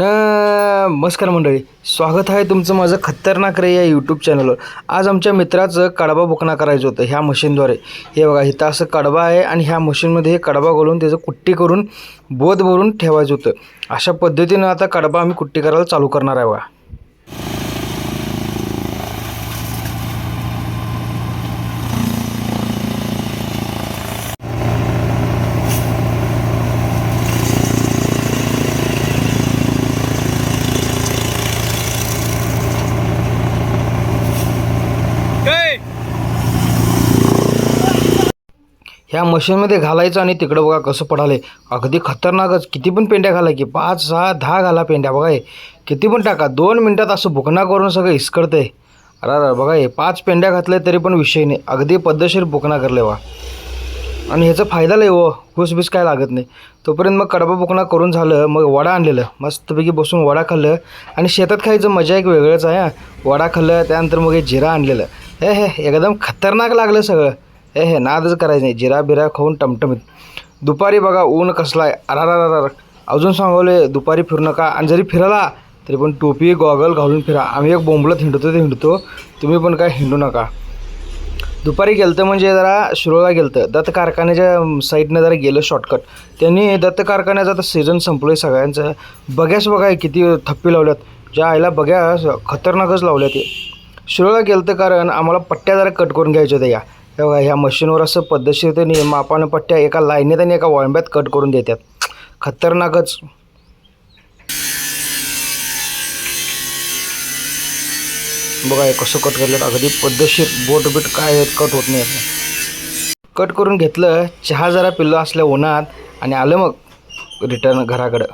नमस्कार मंडळी स्वागत आहे तुमचं माझं खतरनाक रे या यूट्यूब चॅनलवर आज आमच्या मित्राचं कडबा बुकना करायचं होतं ह्या मशीनद्वारे. हे बघा इथं असं कडबा आहे आणि ह्या मशीनमध्ये हे कडबा घालून त्याचं कुट्टी करून बोध भरून ठेवायचं होतं. अशा पद्धतीनं आता कडबा आम्ही कुट्टी करायला चालू करणार आहे बघा. ह्या मशीनमध्ये घालायचं आणि तिकडं बघा कसं पडाले अगदी खतरनाकच. किती पण पेंड्या घाला की पाच सहा दहा घाला पेंड्या. बघा हे किती पण टाका. दोन मिनटात असं बुकना करून सगळं इस्कडतंय आहे अरे बघा हे पाच पेंड्या घातल्या तरी पण विषय नाही. अगदी पद्धतशीर बुकना करले वा. आणि ह्याचा फायदा लय हो, व हुसबीस काय लागत नाही. तोपर्यंत मग कडबा बुकना करून झालं मग वडा आणलेलं. मस्तपैकी बसून वडा खाल्लं. आणि शेतात खायचं मजा एक वेगळंच आहे हा. वडा खाल्लं त्यानंतर मग हे जिरा आणलेलं. हे हे एकदम खतरनाक लागलं सगळं. ए हे नादच करायचं नाही. जिरा बिरा खाऊन टमटमीत. दुपारी बघा ऊन कसला आहे अरारारार. अजून सांगवले दुपारी फिरू नका आणि जरी फिराला तरी पण टोपी गॉगल घालून फिरा. आम्ही एक बोंबलत हिंडतो ते हिंडतो. तुम्ही पण काय हिंडू नका. दुपारी गेलतं म्हणजे जरा शिरोळा गेलतं. दत्त कारखान्याच्या साईडनं जरा गेलं शॉर्टकट त्यांनी दत्त कारखान्याचा आता सीझन संपलं आहे सगळ्यांचं. बघ्यास बघा किती थप्पी लावल्यात. ज्या आईला बघ्या खतरनाकच लावल्या ते. शिरोळा गेलतं कारण आम्हाला पट्ट्या जरा कट करून घ्यायच्या होत्या या. हे बघा ह्या मशीनवर असं पद्धतशीर मापानं पट्ट्या एका लाईनीत आणि एका वळंब्यात कट करून देतात. खतरनाकच. बघा कसं कट करलं अगदी पद्धतशीर बोट बीट काय कट होत नाही. कट करून घेतलं चहा जरा पिल्लं असल्या उन्हात आणि आलं मग रिटर्न घराकडं.